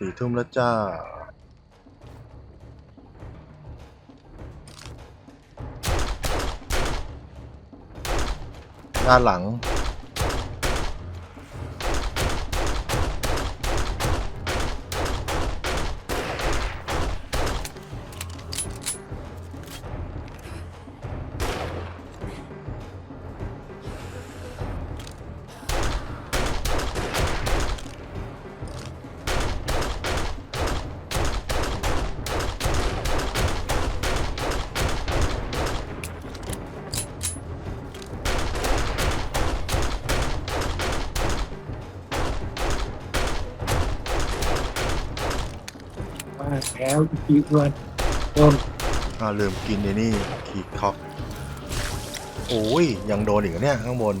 สี่ทุ่มแล้วจ้า ด้านหลัง ว่าแล้วอีกวันโดนอ่าวลืมกินไอ้นี่ขีดคอกโอ้ยยังโดนอีกเหรอเนี่ยข้างบน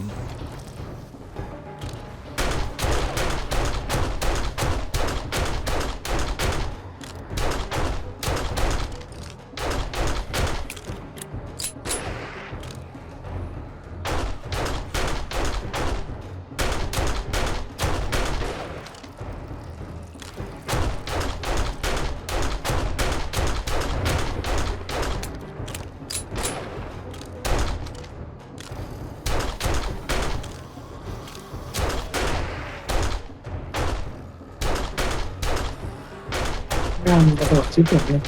งานกระโดดชิบแบบนี้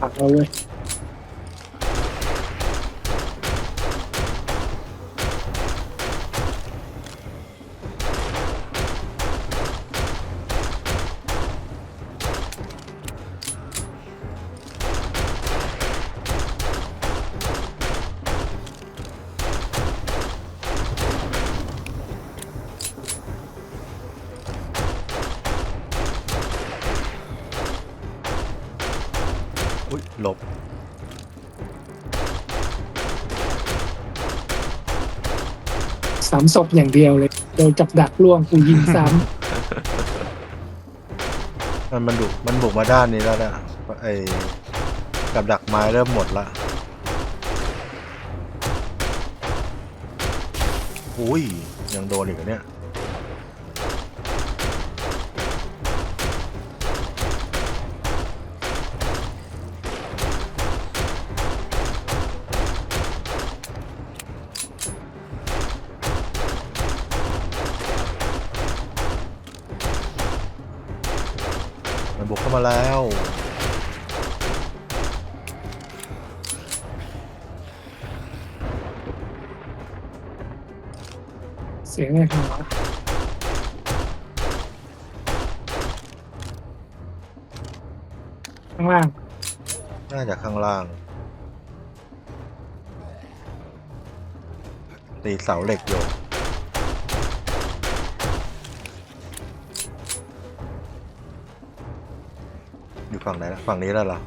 ผักเราเลย สามศพอย่างเดียวเลย โดนจับดักล่วงกูยิงซ้มันมันดุมันบุกมาด้านนี้แล้วนะไอ้กับดักไม้เริ่มหมดละอุ้ยยังโดนอีกเหรอเนี่ย เสียงอะไรของวข้างล่างน่าจะข้างล่าง ตีเสาเหล็กอยู่อยู่ฝั่งไหนนะฝั่งนี้แล้วเหรอ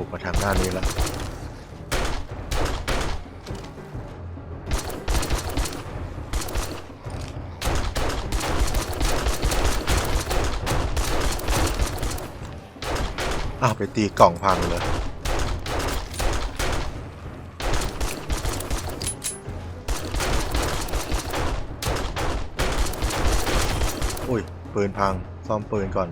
บุกมาทางด้านนี้แล้วอ้าวไปตีกล่องพังเลยอุ้ยปืนพัง ซ่อมปืนก่อน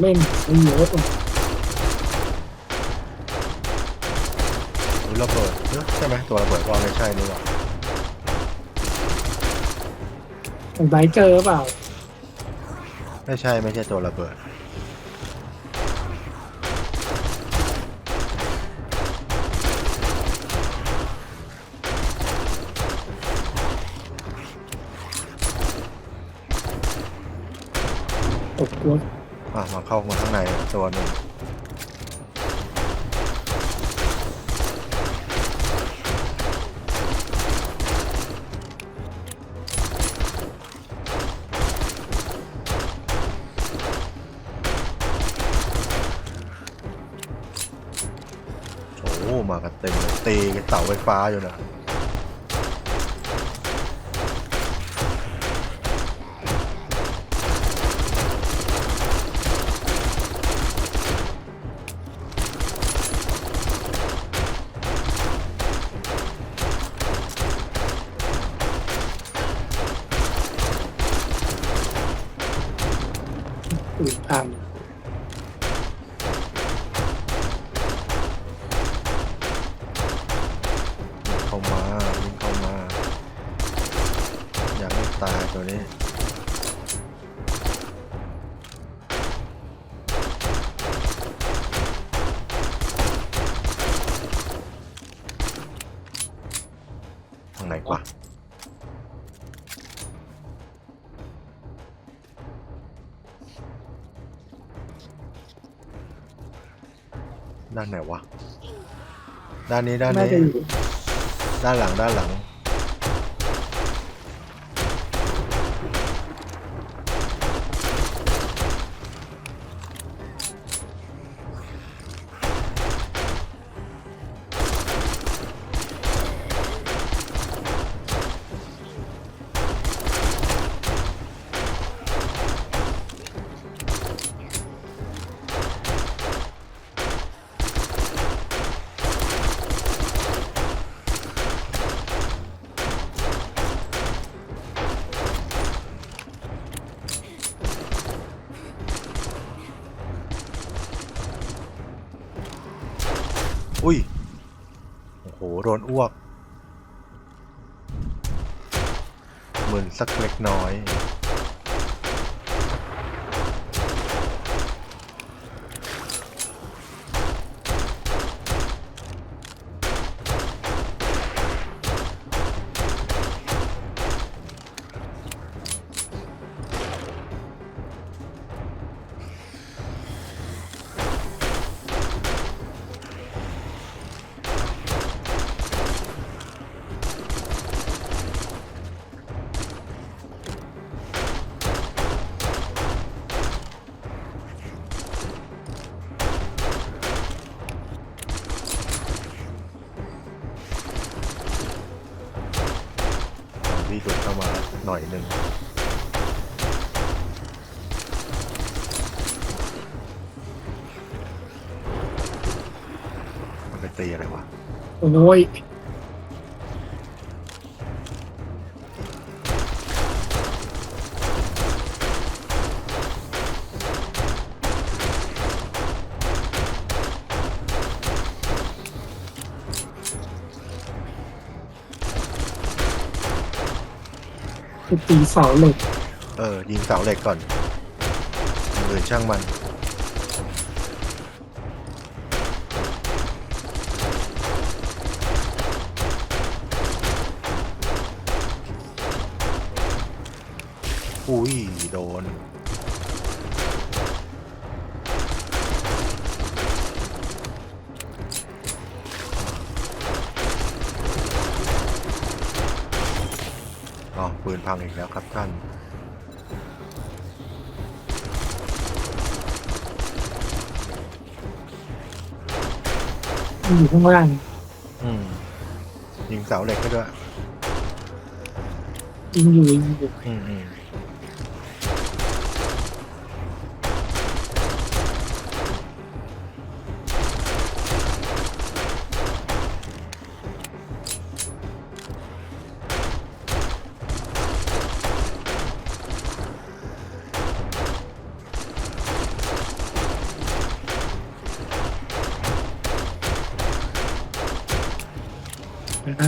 เล่นไม่เยอะว่ะอุ๊ยระเบิดเอ๊ะใช่ไหมตัวระเบิดว่าไม่ใช่นี่หว่าของไบค์เจอเปล่าไม่ใช่ไม่ใช่ตัวระเบิด ตกรถ่ะมาเข้ามาข้างในตัวหนึ่งโอ้มากันเต็มเลยตีเสาไฟฟ้าอยู่นะ ด้านไหนวะ ด้านนี้ด้านน่านี้จะอยู่ด้านหลังด้านหลัง อุ้ย โอ้โห โดนอ้วกมึนสักเล็กน้อย หน่อยหนึ่งมันไปตีอะไรวะ โอ้ย ตีเสาเหล็กเออ ยิงเสาเหล็กก่อนอย่างอื่นช่างมัน อุ้ย โดน ปืนพังอีกแล้วครับท่าน อยู่ข้างล่างอืมยิงเสาเหล็กให้ด้วย ยิงอยู่ยิงอยู่ อืมอืม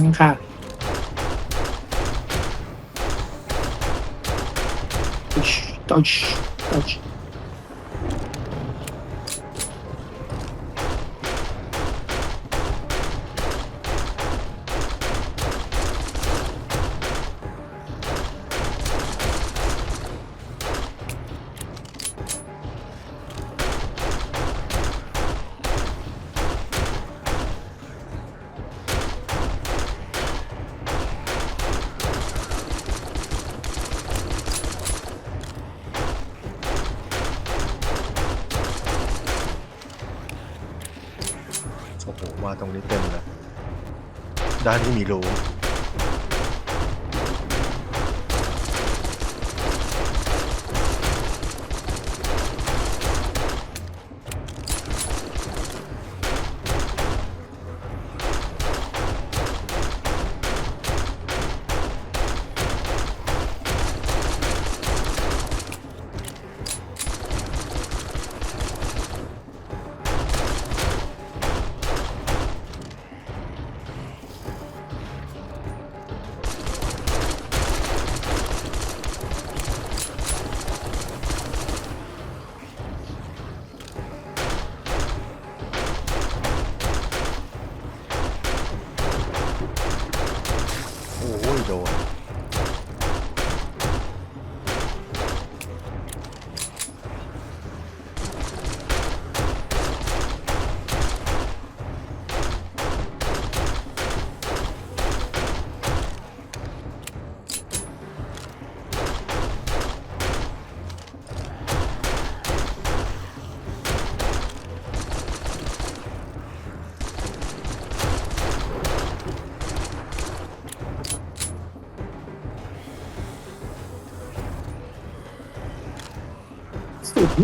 างค่ะตุช ตรงนี้เต็มเลย ด้านนี้มีรู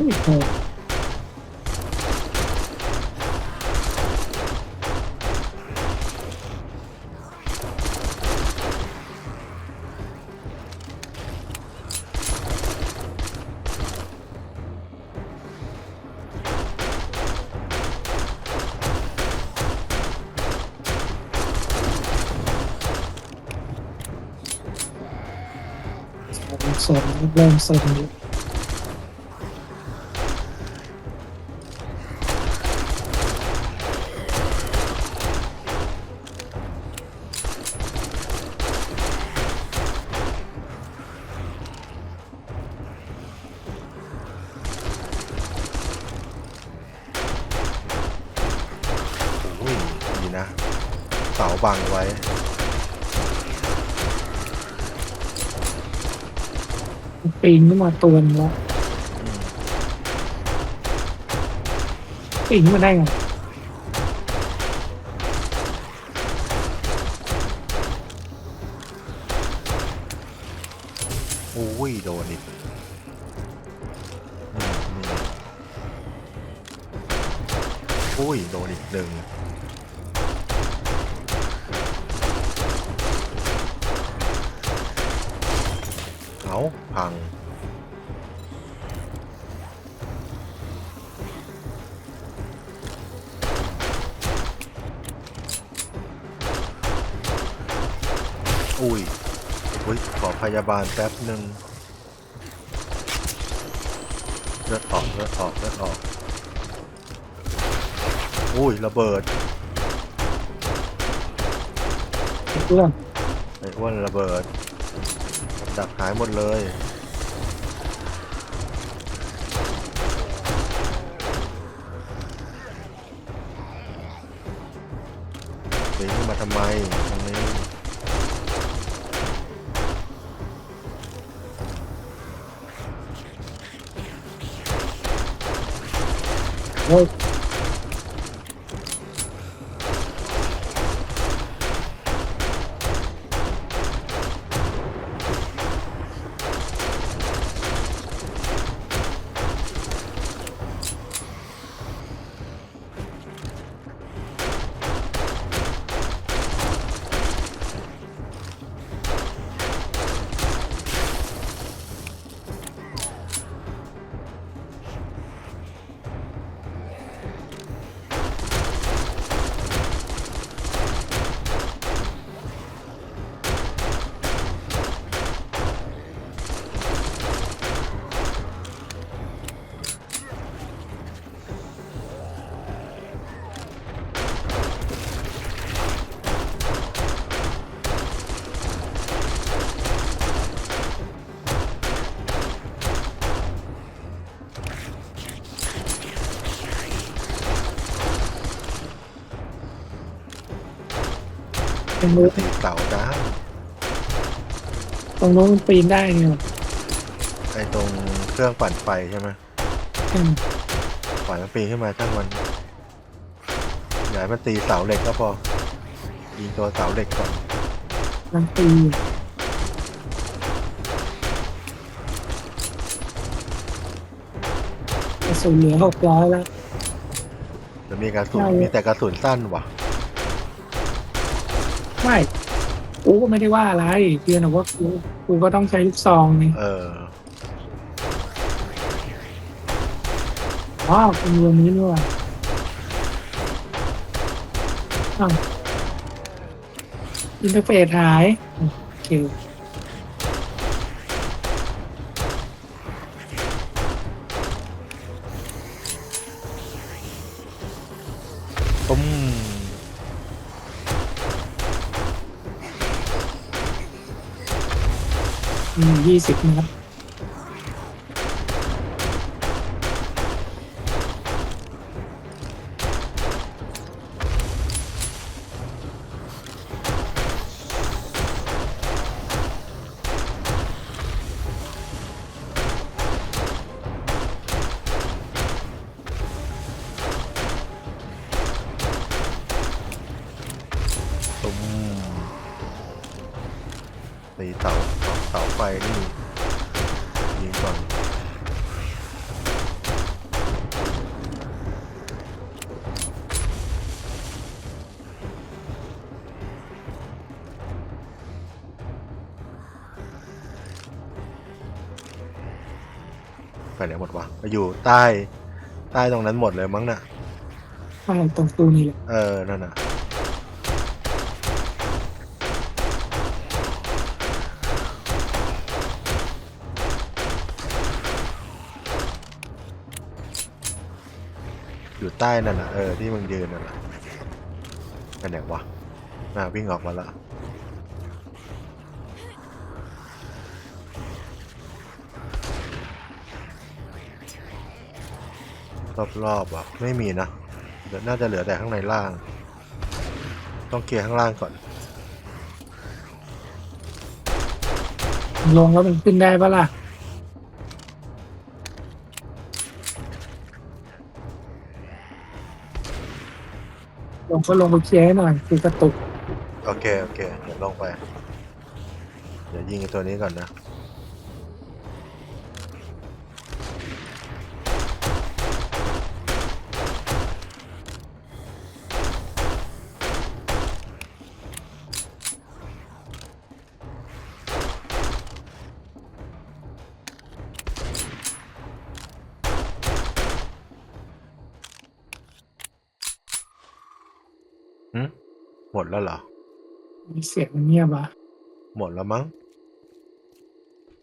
ไม่พอสองสองเริ่มสน บังไว้ ปีนขึ้นมาตัวนึงแล้วอืมปีนขึ้นมาได้ไง เอาพัง อุ้ยอุ้ยขอพยาบาลแป๊บหนึ่งเลือดออกเลือดออกเลือดออกอุ้ยระเบิดเรื่องไอ้อ้วนระเบิดกับ ดักหายหมดเลยหนีมาทำไมตรงนี้โอ้ ยเป็นมือตีเสาจ้าตรงโน้นมันปีนได้ไงวะไอ้ตรงเครื่องปั่นไฟใช่ไหมอืมปล่อยมันปีนขึ้นมาช่างมันเอย่าให้มันตีเสาเหล็กก็พอยิงตัวเสาเหล็กก่อนมันตีกระสุนเหลือหกร้อยแล้ว จะมีกระสุนใช่มีแต่กระสุนสั้นว่ะ ไม่กูก็ไม่ได้ว่าอะไรเพียงแต่ว่ากูกูก็ต้องใช้ลูกซองนี่เออ อ๋อเป็นวันนี้นี่หว่าอ้าวอินเทอร์เฟซหายโอเค ยี่สิบนะครับ ไปไหนหมดวะไปอยู่ใต้ใต้ตรงนั้นหมดเลยมั้งน่ะใช่ตรงตูนี่แหละเออนั่นน่ะอยู่ใต้นั่นน่ะเออที่มึงยืนนั่นน่ะไปไหนวะน่าวิ่งออกมาละ รอบๆอะไม่มีนะเดี๋ยวน่าจะเหลือแต่ข้างในล่าง ต้องเคลียร์ข้างล่างก่อน ลงแล้วมันขึ้นได้ปะล่ะ ลงก็ลงไปเคลียร์ให้หน่อยคือกระตุก โอเค โอเค เดี๋ยวลงไป เดี๋ยวยิงไอ้ตัวนี้ก่อนนะ เสียงมันเงียบอะหมดแล้วมั้ง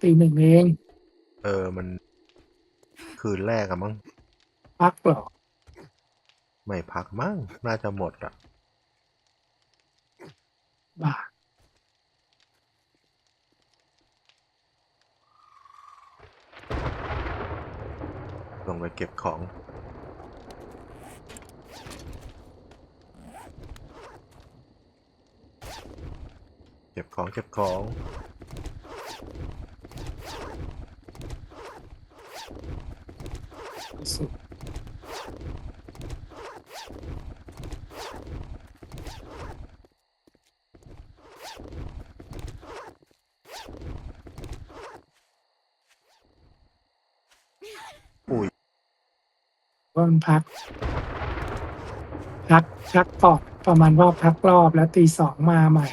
ตีหนึ่งเองเออมัน คืนแรกอะมั้งพักเหรอไม่พักมั้งน่าจะหมดอะบ้าลงไปเก็บของ เก็บของเก็บของ สุดอุ้ยว่ามันพัก พักพักก่อนประมาณว่าพักรอบแล้วตีสองมาใหม่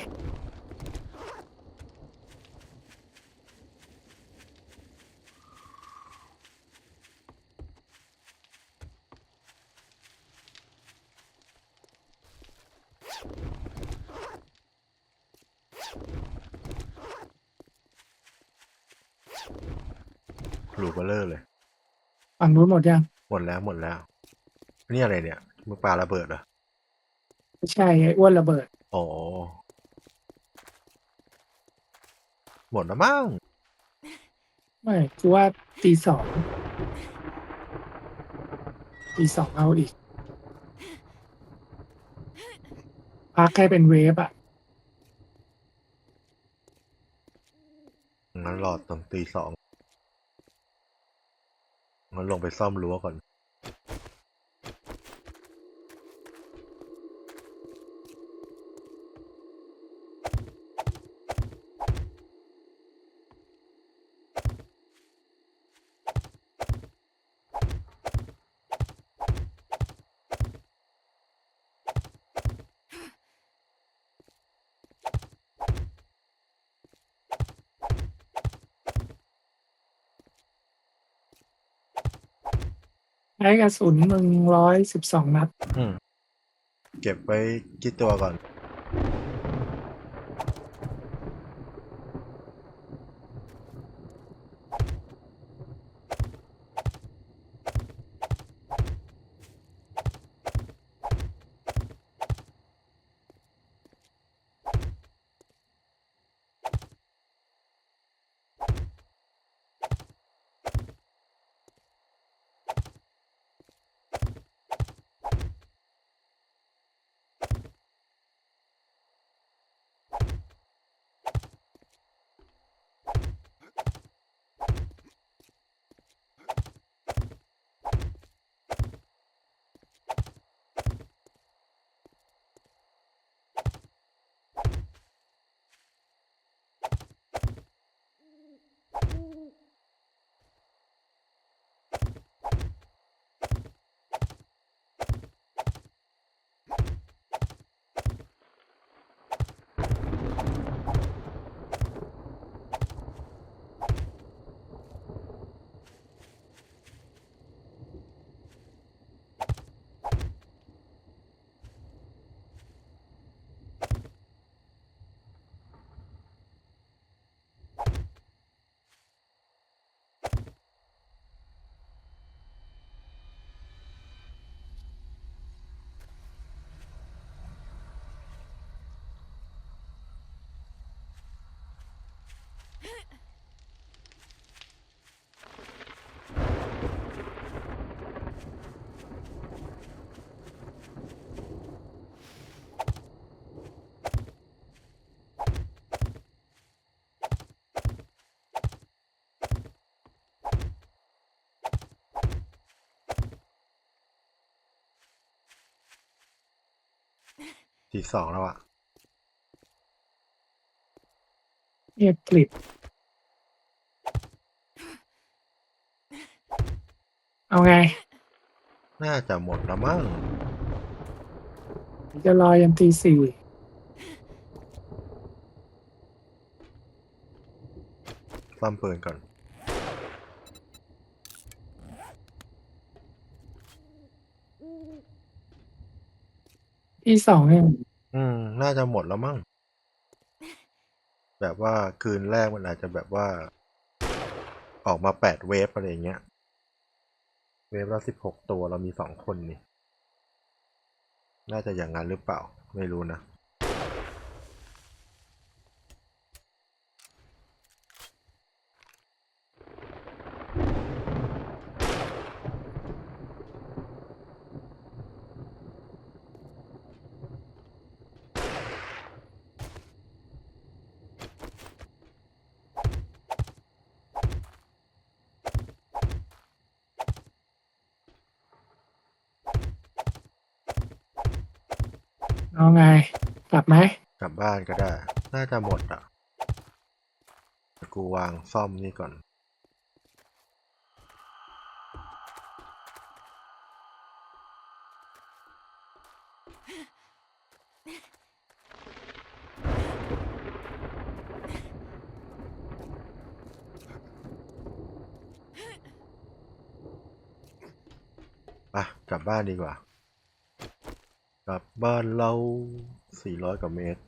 หลูเบลเลอร์เลย ฝั่งนู้นหมดยังหมดแล้วหมดแล้ว นี่อะไรเนี่ยมึงปาระเบิดเหรอไม่ใช่ไอ้อ้วนระเบิด อ๋อหมดแล้วมั้งไม่คือว่าตีสองตีสองเอาอีก พักแค่เป็นเวฟอะงั้นรอตรงตีสอง งั้นลงไปซ่อมรั้วก่อน ช้กระสุนมึงร้อยสิบสองนัด อืมเก็บไว้กี่ตัวก่อน ทีสองแล้วอะเงียบกริบเอาไง น่าจะหมดแล้วมั้งจะรอยันตีสี่ซ่อมปืนก่อน ที่สองเนี่ยอืม น่าจะหมดแล้วมั้ง แบบว่าคืนแรกมันอาจจะแบบว่า ออกมาแปดเวฟอะไรอย่างเงี้ย เวฟละสิบหกตัวเรามีสองคนนี่ น่าจะอย่างนั้นหรือเปล่า ไม่รู้นะ เอาไง กลับไหมกลับบ้านก็ได้ น่าจะหมดอะ กูวางซ่อมนี่ก่อน อะ กลับบ้านดีกว่า กลับบ้านเรา 400 กว่าเมตร